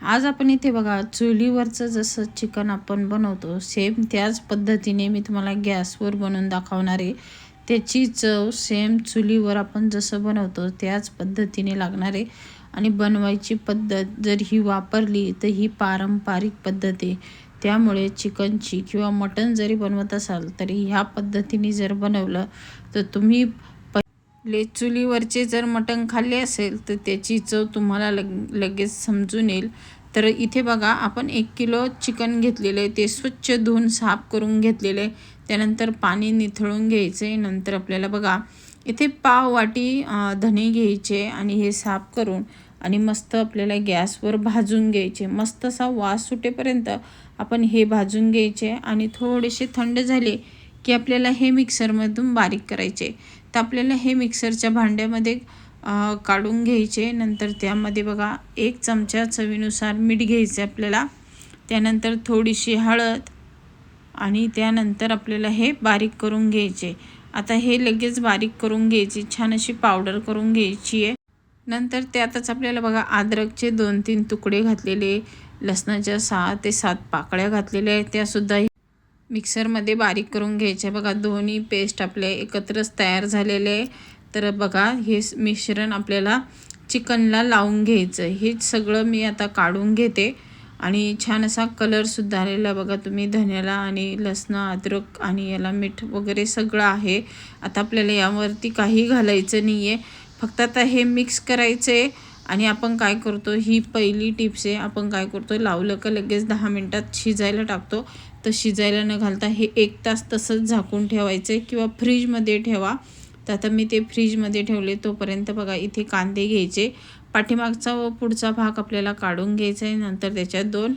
आज आपण इथे बघा चुलीवरचं जसं चिकन आपण बनवतो सेम त्याच पद्धतीने मी तुम्हाला गॅसवर बनवून दाखवणार आहे. त्याची चव सेम चुलीवर आपण जसं बनवतो त्याच पद्धतीने लागणार आहे. आणि बनवायची पद्धत जर ही वापरली तर ही पारंपरिक पद्धत आहे. त्यामुळे चिकनची किंवा मटण जरी बनवत असाल तरी ह्या पद्धतीने जर बनवलं तर तुम्ही ले चुलीवरचे जर मटण खाल्ले असेल तर त्याची चव तुम्हाला लग लगेच समजून येईल. तर इथे बघा आपण एक किलो चिकन घेतलेलं आहे. ते स्वच्छ धुवून साफ करून घेतलेलं आहे. त्यानंतर पाणी निथळून घ्यायचे नंतर आपल्याला बघा इथे पाव वाटी धने घ्यायचे आणि हे साफ करून आणि मस्त आपल्याला गॅसवर भाजून घ्यायचे. मस्त असा वास सुटेपर्यंत आपण हे भाजून घ्यायचे आणि थोडेसे थंड झाले की आपल्याला हे मिक्सरमधून बारीक करायचे. तर आपल्याला हे मिक्सरच्या भांड्यामध्ये काढून घ्यायचे. नंतर त्यामध्ये बघा एक चमचा चवीनुसार मीठ घ्यायचे आपल्याला. त्यानंतर थोडीशी हळद आणि त्यानंतर आपल्याला हे बारीक करून घ्यायचे. आता हे लगेच बारीक करून घ्यायची. छान अशी पावडर करून घ्यायची आहे. नंतर त्यातच आपल्याला बघा अद्रकचे दोन तीन तुकडे घातलेले लसणाच्या सहा ते सात पाकळ्या घातलेल्या आहेत. त्यासुद्धा मिक्सरमध्ये बारीक करून घ्यायचे. बघा दोन्ही पेस्ट आपले एकत्रच तयार झालेले आहे. तर बघा हे मिश्रण आपल्याला चिकनला लावून घ्यायचं हे सगळं मी आता काढून घेते. आणि छान असा कलरसुद्धा आलेला बघा तुम्ही धन्याला आणि लसणं अद्रक आणि याला मीठ वगैरे सगळं आहे. आता आपल्याला यावरती काही घालायचं नाही आहे फक्त आता हे मिक्स करायचं आहे. आणि आपण काय करतो ही पहिली टिप्स आहे. आपण काय करतो लावलं का लगेच दहा मिनटात शिजायला टाकतो. तर शिजायला न घालता हे एक तास तसंच झाकून ठेवायचं आहे किंवा फ्रीजमध्ये ठेवा. तर आता मी ते फ्रीजमध्ये ठेवले तोपर्यंत बघा इथे कांदे घ्यायचे. पाठीमागचा व पुढचा भाग आपल्याला काढून घ्यायचा आहे. नंतर त्याच्यात दोन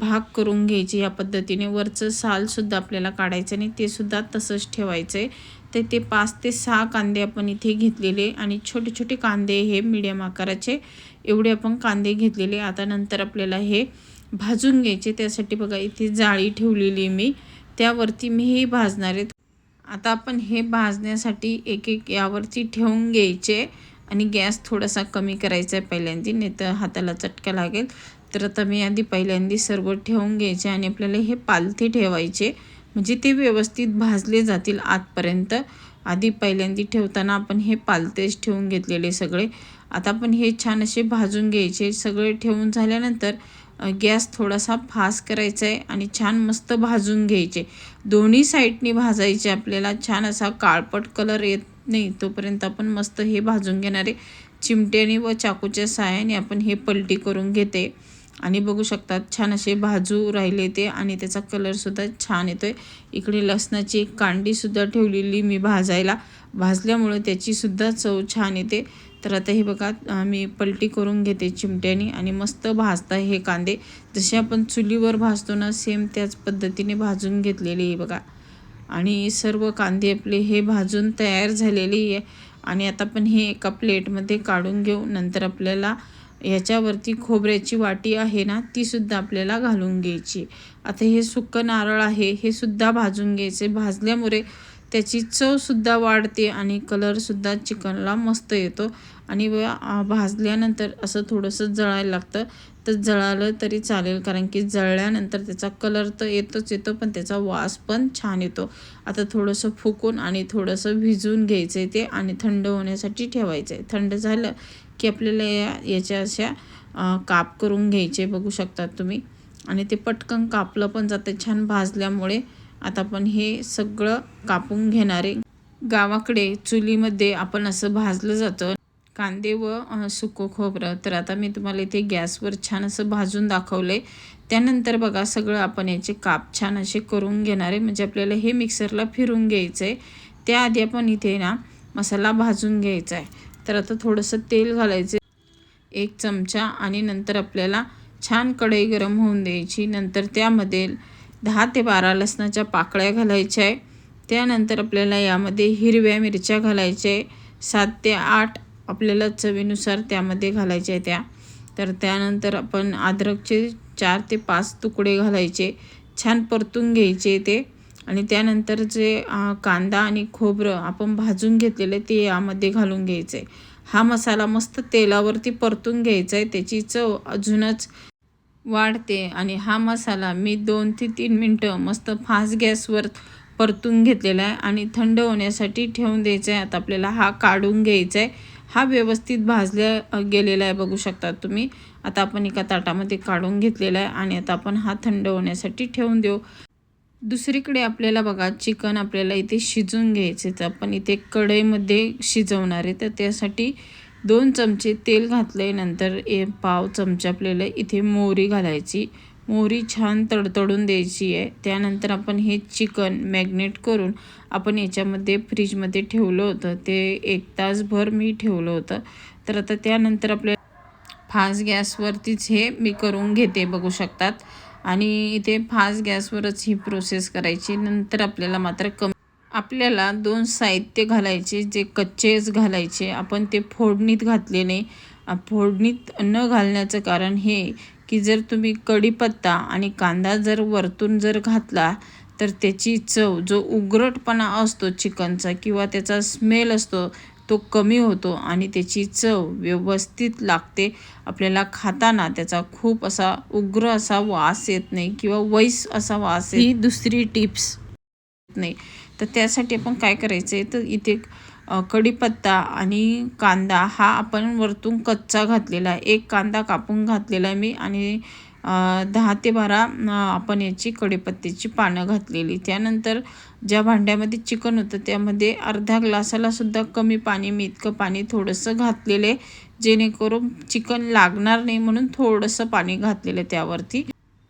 भाग करून घ्यायचे या पद्धतीने. वरचं सालसुद्धा आपल्याला काढायचं आणि ते सुद्धा तसंच ठेवायचं. आहे ते ते पाच ते सहा कांदे आपण इथे घेतलेले आणि छोटे छोटे कांदे हे मिडियम आकाराचे. एवढे आपण कांदे घेतलेले. आता नंतर आपल्याला हे भाजून घ्यायचे. त्यासाठी बघा इथे जाळी ठेवलेली मी. त्यावरती मी हे भाजणार आहे. आता आपण हे भाजण्यासाठी एक एक यावरती ठेवून घ्यायचे. आणि गॅस थोडासा कमी करायचा आहे पहिल्यांदी नाही तर हाताला चटका लागेल. तर आता मी आधी पहिल्यांदी सर्व ठेवून घ्यायचे आणि आपल्याला हे पालथे ठेवायचे. म्हणजे ते व्यवस्थित भाजले जातील आतपर्यंत. आधी पहिल्यांदी ठेवताना आपण हे पालतेच ठेवून घेतलेले सगळे. आता आपण हे छान असे भाजून घ्यायचे. सगळे ठेवून झाल्यानंतर गॅस थोडासा फास्ट करायचा आहे आणि छान मस्त भाजून घ्यायचे. दोन्ही साईडनी भाजायचे. आपल्याला छान असा काळपट कलर येत नाही तोपर्यंत आपण मस्त हे भाजून घेणारे. चिमट्याने व चाकूच्या साहाय्याने आपण हे पलटी करून घेते. आणि बघू शकतात छान असे भाजू राहिले ते आणि त्याचा कलरसुद्धा छान येतो आहे इकडे लसणाची एक कांडीसुद्धा ठेवलेली मी भाजायला. भाजल्यामुळं त्याचीसुद्धा चव छान येते. तर आता हे बघा मी पलटी करून घेते चिमट्याने आणि मस्त भाजता हे कांदे. जसे आपण चुलीवर भाजतो ना सेम त्याच पद्धतीने भाजून घेतलेले आहे बघा. आणि सर्व कांदे आपले हे भाजून तयार झालेले आहे आणि आता पण हे एका प्लेटमध्ये काढून घेऊ. नंतर आपल्याला याच्यावरती खोबऱ्याची वाटी आहे ना तीसुद्धा आपल्याला घालून घ्यायची. आता हे सुकं नारळ आहे हे सुद्धा भाजून घ्यायचे. भाजल्यामुळे त्याची चवसुद्धा वाढते आणि कलरसुद्धा चिकनला मस्त येतो. आणि भाजल्यानंतर असं थोडंसं जळायला लागतं. तर जळालं तरी चालेल कारण की जळल्यानंतर त्याचा कलर तर येतोच येतो पण त्याचा वास पण छान येतो. आता थोडंसं फुकून आणि थोडंसं भिजवून घ्यायचं आहे ते आणि थंड होण्यासाठी ठेवायचं आहे थंड झालं की आपल्याला या याच्या अशा काप करून घ्यायचे बघू शकतात तुम्ही. आणि ते पटकन कापलं पण जातं छान भाजल्यामुळे. आता आपण हे सगळं कापून घेणारे. गावाकडे चुलीमध्ये आपण असं भाजलं जातं. कांदे व सुकं खोबरं. तर आता मी तुम्हाला इथे गॅसवर छान असं भाजून दाखवलं आहे त्यानंतर बघा सगळं आपण याचे काप छान असे करून घेणार आहे. म्हणजे आपल्याला हे मिक्सरला फिरून घ्यायचं आहे त्याआधी आपण इथे ना मसाला भाजून घ्यायचा आहे तर आता थोडंसं तेल घालायचं. एक चमचा आणि नंतर आपल्याला छान कढई गरम होऊन द्यायची. नंतर त्यामध्ये दहा ते बारा लसणाच्या पाकळ्या घालायच्या आहे. त्यानंतर आपल्याला यामध्ये हिरव्या मिरच्या घालायच्या आहे. सात ते आठ आपल्याला चवीनुसार त्यामध्ये घालायच्या आहे त्या. तर त्यानंतर आपण अद्रकचे चार ते पाच तुकडे घालायचे. छान परतून घ्यायचे ते. आणि त्यानंतर जे कांदा आणि खोबरं आपण भाजून घेतलेलं ते यामध्ये घालून घ्यायचं. आहे हा मसाला मस्त तेलावरती परतून घ्यायचा आहे. त्याची चव अजूनच वाढते आणि हा मसाला मी दोन ते तीन मिनटं मस्त फास्ट गॅसवर परतून घेतलेला आहे आणि थंड होण्यासाठी ठेवून द्यायचा आहे. आता आपल्याला हा काढून घ्यायचा आहे. हा व्यवस्थित भाजल्या गेलेला आहे बघू शकता तुम्ही. आता आपण एका ताटामध्ये काढून घेतलेला आहे आणि आता आपण हा थंड होण्यासाठी ठेवून देऊ. दुसरीकडे आपल्याला बघा चिकन आपल्याला इथे शिजून घ्यायचे तर आपण इथे कढईमध्ये शिजवणार आहे. तर त्यासाठी दोन चमचे तेल घातले नंतर ए पाव चमचा आपल्याला इथे मोहरी घालायची. मोहरी छान तडतडून द्यायची आहे. त्यानंतर आपण हे चिकन मॅग्नेट करून आपण याच्यामध्ये फ्रीजमध्ये ठेवलं होतं. ते एक तासभर मी ठेवलं होतं. तर आता त्यानंतर आपल्या फास्ट गॅसवरतीच हे मी करून घेते बघू शकतात. आणि इथे फास्ट गॅसवरच ही प्रोसेस करायची. नंतर आपल्याला मात्र कमी आपल्याला दोन साहित्य घालायचे जे कच्चेच घालायचे. आपण ते फोडणीत घातले नाही. फोडणीत न घालण्याचं कारण हे की जर तुम्ही कढीपत्ता आणि कांदा जर वरतून जर घातला तर त्याची चव जो उग्रटपणा असतो चिकनचा किंवा त्याचा स्मेल असतो तो कमी होतो आणि त्याची चव व्यवस्थित लागते. आपल्याला खाताना त्याचा खूप असा उग्र असा वास येत नाही किंवा वैस असा वास ही दुसरी टिप्स. नाही. तर त्यासाठी आपण काय करायचं आहे तर इथे कढीपत्ता आणि कांदा हा आपण वरतून कच्चा घातलेला आहे. एक कांदा कापून घातलेला आहे मी आणि दहा ते बारा आपण याची कढीपत्त्याची पानं घातलेली. त्यानंतर ज्या भांड्यामध्ये चिकन होतं त्यामध्ये अर्ध्या ग्लासालासुद्धा कमी पाणी मी इतकं पाणी थोडंसं घातलेलं आहे जेणेकरून चिकन लागणार नाही म्हणून थोडंसं पाणी घातलेलं आहे त्यावरती.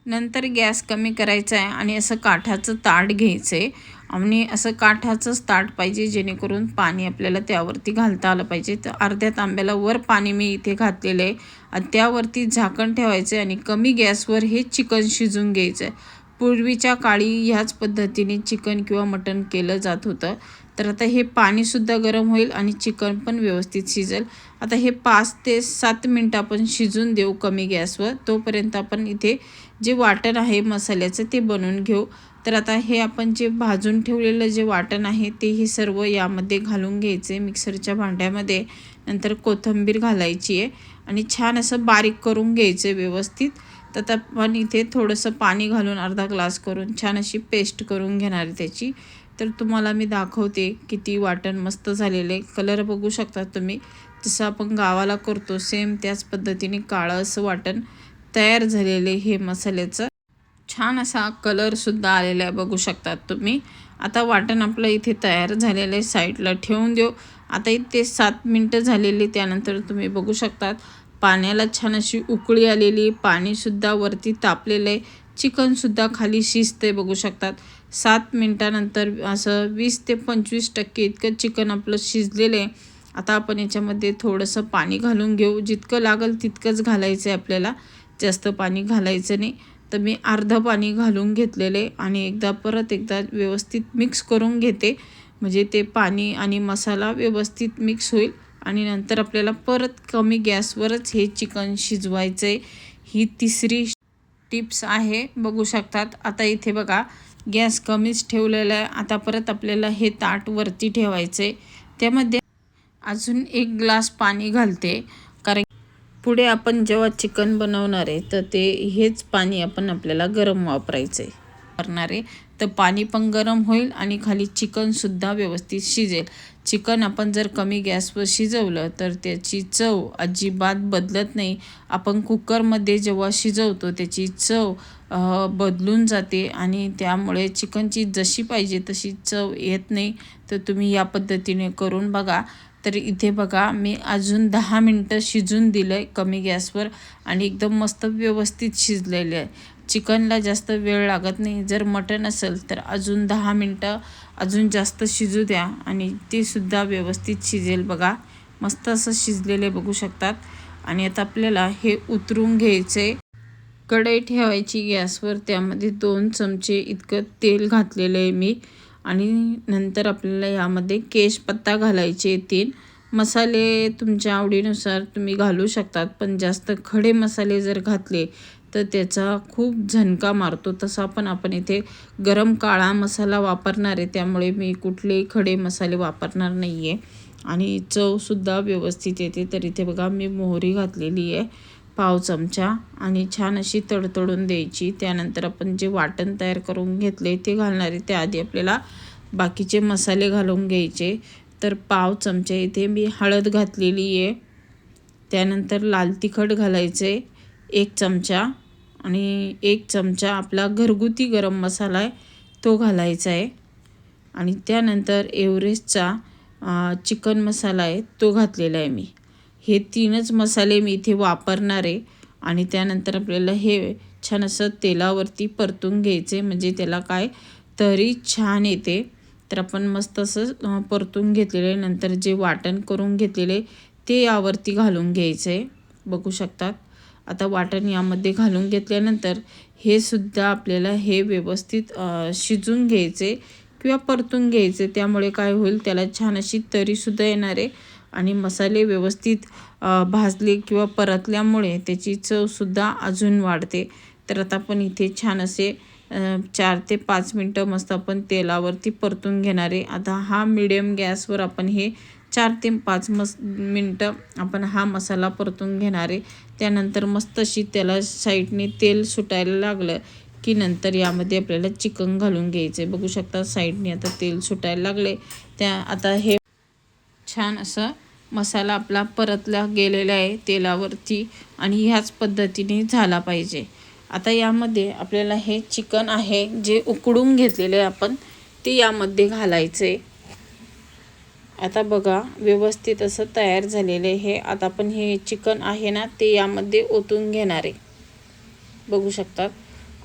नंतर गॅस कमी करायचा आहे आणि असं काठाचं ताट घ्यायचं आहे आणि असं काठाचंच ताट पाहिजे जेणेकरून पाणी आपल्याला त्यावरती घालता आलं पाहिजे. तर अर्ध्या तांब्याला वर पाणी मी इथे घातलेलं आहे. आणि त्यावरती झाकण ठेवायचं आहे आणि कमी गॅसवर हे चिकन शिजून घ्यायचं. आहे पूर्वीच्या काळी ह्याच पद्धतीने चिकन किंवा मटण केलं जात होतं. तर आता हे पाणीसुद्धा गरम होईल आणि चिकन पण व्यवस्थित शिजेल. आता हे पाच ते सात मिनटं आपण शिजून देऊ कमी गॅसवर. तोपर्यंत आपण इथे जे वाटण आहे मसाल्याचं ते बनवून घेऊ. तर आता हे आपण जे भाजून ठेवलेलं जे वाटण आहे ते हे सर्व यामध्ये घालून घ्यायचे मिक्सरच्या भांड्यामध्ये. नंतर कोथिंबीर घालायची आहे आणि छान असं बारीक करून घ्यायचं व्यवस्थित. तर आपण इथे थोडंसं पाणी घालून अर्धा ग्लास करून छान अशी पेस्ट करून घेणार आहे त्याची. तर तुम्हाला मी दाखवते किती वाटण मस्त झालेले कलर बघू शकता तुम्ही. जसं आपण गावाला करतो सेम त्याच पद्धतीने काळं असं वाटण तयार झालेले हे मसाल्याचं. छान असा कलरसुद्धा आलेला आहे बघू शकतात तुम्ही. आता वाटण आपलं इथे तयार झालेलं आहे साईडला ठेवून देऊ. आता इथे सात मिनटं झालेली त्यानंतर तुम्ही बघू शकतात. पाण्याला छान अशी उकळी आलेली पाणीसुद्धा वरती तापलेलं आहे. चिकनसुद्धा खाली शिजते बघू शकतात. सात मिनटानंतर असं वीस ते पंचवीस टक्के इतकं चिकन आपलं शिजलेलं आहे. आता आपण याच्यामध्ये थोडंसं पाणी घालून घेऊ. जितकं लागेल तितकंच घालायचं आहे आपल्याला. जास्त पाणी घालायचं नाही. तर मी अर्धं पाणी घालून घेतलेले आणि एकदा परत एकदा व्यवस्थित मिक्स करून घेते. म्हणजे ते पाणी आणि मसाला व्यवस्थित मिक्स होईल आणि नंतर आपल्याला परत कमी गॅसवरच हे चिकन शिजवायचं आहे ही तिसरी टिप्स आहे. बघू शकतात. आता इथे बघा गॅस कमीच ठेवलेला आहे. आता परत आपल्याला हे ताट वरती ठेवायचं आहे त्यामध्ये अजून एक ग्लास पाणी घालते. पुढे आपण जेव्हा चिकन बनवणार आहे तर ते हेच पाणी आपण आपल्याला गरम वापरायचं आहे. करणार आहे. तर पाणी पण गरम होईल आणि खाली चिकनसुद्धा व्यवस्थित शिजेल. चिकन आपण जर कमी गॅसवर शिजवलं तर त्याची चव अजिबात बदलत नाही. आपण कुकरमध्ये जेव्हा शिजवतो त्याची चव बदलून जाते आणि त्यामुळे चिकनची जशी पाहिजे तशी चव येत नाही. तर तुम्ही या पद्धतीने करून बघा. तर इथे बघा मी अजून दहा मिनटं शिजून दिलं आहे कमी गॅसवर आणि एकदम मस्त व्यवस्थित शिजलेले आहे. चिकनला जास्त वेळ लागत नाही. जर मटण असेल तर अजून दहा मिनटं अजून जास्त शिजू द्या आणि ते सुद्धा व्यवस्थित शिजेल बघा. मस्त असं शिजलेले बघू शकतात. आणि आता आपल्याला हे उतरून घ्यायचे. कढई ठेवायची गॅसवर. त्यामध्ये दोन चमचे इतकं तेल घातलेलं आहे मी. आणि नंतर आपल्याला यामध्ये केशपत्ता घालायचे तीन मसाले तुमच्या आवडीनुसार तुम्ही घालू शकतात पण जास्त खडे मसाले जर घातले तर त्याचा खूप झणका मारतो. तसा पण आपण इथे गरम काळा मसाला वापरणार आहे त्यामुळे मी कुठलेही खडे मसाले वापरणार नाही आहे आणि चवसुद्धा व्यवस्थित येते. तर इथे बघा मी मोहरी घातलेली आहे. पाव चमचा आणि छान अशी तडतडून द्यायची. त्यानंतर आपण जे वाटण तयार करून घेतले ते घालणारे त्याआधी आपल्याला बाकीचे मसाले घालून घ्यायचे. तर पाव चमचा इथे मी हळद घातलेली आहे. त्यानंतर लाल तिखट घालायचे एक चमचा. आणि एक चमचा आपला घरगुती गरम मसाला आहे तो घालायचा आहे. आणि त्यानंतर एव्हरेस्टचा चिकन मसाला आहे तो घातलेला आहे मी. हे तीनच मसाले मी इथे वापरणार आहे. आणि त्यानंतर आपल्याला हे छान असं तेलावरती परतून घ्यायचे. म्हणजे त्याला काय तरी छान येते. तर आपण मस्त असं परतून घेतलेले. नंतर जे वाटण करून घेतलेले ते यावरती घालून घ्यायचं. आहे बघू शकतात. आता वाटण यामध्ये घालून घेतल्यानंतर हे सुद्धा आपल्याला हे व्यवस्थित शिजून घ्यायचे किंवा परतून घ्यायचे. त्यामुळे काय होईल त्याला छान अशी तरीसुद्धा येणार आहे. आणि मसाले व्यवस्थित भाजले किंवा परतल्यामुळे त्याची चवसुद्धा अजून वाढते. तर आता आपण इथे छान असे चार ते पाच मिनटं मस्त आपण तेलावरती परतून घेणारे आता हा मिडियम गॅसवर आपण हे चार ते पाच मस मिनटं आपण हा मसाला परतून घेणारे त्यानंतर मस्त अशी त्याला साईडने तेल सुटायला लागलं की नंतर यामध्ये आपल्याला चिकन घालून घ्यायचे बघू शकता साईडने आता तेल सुटायला लागले त्या आता हे छान असं मसाला आपला परतला गेलेला आहे तेलावरती आणि ह्याच पद्धतीने झाला पाहिजे. आता यामध्ये आपल्याला हे चिकन आहे जे उकडून घेतलेले आपण ते यामध्ये घालायचे. आता बघा व्यवस्थित असं तयार झालेले हे आता आपण हे चिकन आहे ना ते यामध्ये ओतून घेणार आहे. बघू शकतात?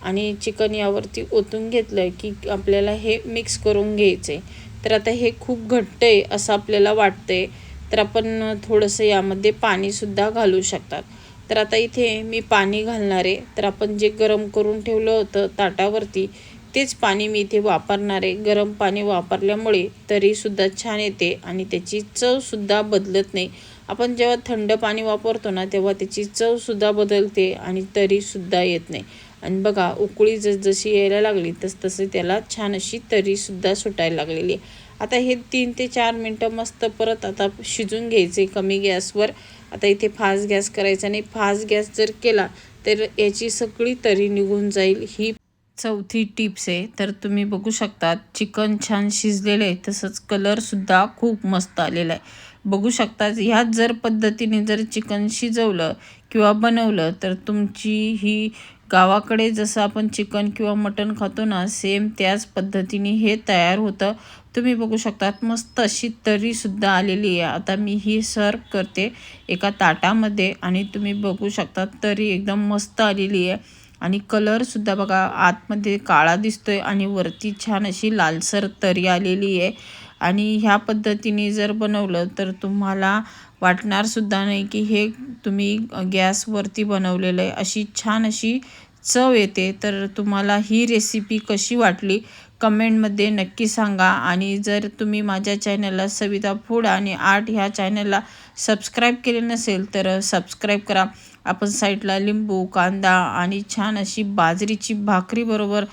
आणि चिकन यावरती ओतून घेतलं की आपल्याला हे मिक्स करून घ्यायचं आहे तर आता हे खूप घट्ट आहे असं आपल्याला वाटतंय. तर आपण थोडंसं यामध्ये पाणीसुद्धा घालू शकतात. तर आता इथे मी पाणी घालणार आहे. तर आपण जे गरम करून ठेवलं होतं ताटावरती तेच पाणी मी इथे वापरणार आहे. गरम पाणी वापरल्यामुळे तरीसुद्धा छान येते आणि त्याची चवसुद्धा बदलत नाही. आपण जेव्हा थंड पाणी वापरतो ना तेव्हा त्याची चवसुद्धा बदलते आणि तरीसुद्धा येत नाही. आणि बघा उकळी जस जशी यायला लागली तस तसे त्याला छान अशी तरीसुद्धा सुटायला लागलेली आता हे तीन ते चार मिनटं मस्त परत आता शिजून घ्यायचे कमी गॅसवर. आता इथे फास्ट गॅस करायचा आणि फास्ट गॅस जर केला तर याची सगळी तरी निघून जाईल. ही चौथी टिप्स आहे. तर तुम्ही बघू शकता चिकन छान शिजलेलं आहे तसंच कलरसुद्धा खूप मस्त आलेला आहे. बघू शकता ह्याच जर पद्धतीने जर चिकन शिजवलं किंवा बनवलं तर तुमची ही गावाकडे जसं आपण चिकन किंवा मटण खातो ना सेम त्याच पद्धतीने हे तयार होतं. तुम्ही बघू शकतात मस्त अशी तरीसुद्धा आलेली आहे. आता मी ही सर्व करते एका ताटामध्ये आणि तुम्ही बघू शकता तरी एकदम मस्त आलेली आहे. आणि कलरसुद्धा बघा आतमध्ये काळा दिसतोय आणि वरती छान अशी लालसर तरी आलेली आहे. आणि ह्या पद्धतीने जर बनवलं तर तुम्हाला वाटणारसुद्धा नाही की हे तुम्ही गॅसवरती बनवलेलं आहे. अशी छान अशी चव येते. तर तुम्हाला ही रेसिपी कशी वाटली? कमेंटमध्ये नक्की सांगा. आणि जर तुम्ही माझ्या चॅनलला सविता फूड आणि आर्ट ह्या चॅनलला सबस्क्राईब केले नसेल तर सबस्क्राईब करा. आपण साईडला लिंबू कांदा आणि छान अशी बाजरीची भाकरीबरोबर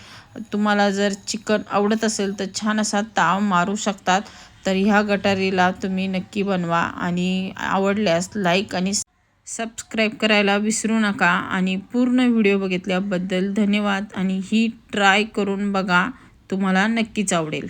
तुम्हाला जर चिकन आवडत असेल तर छान असा ताव मारू शकतात. तर ह्या गटारीला तुम्ही नक्की बनवा आणि आवडल्यास लाईक आणि सबस्क्राईब करायला विसरू नका. आणि पूर्ण व्हिडिओ बघितल्याबद्दल धन्यवाद. आणि ही ट्राय करून बघा तुम्हाला नक्कीच आवडेल.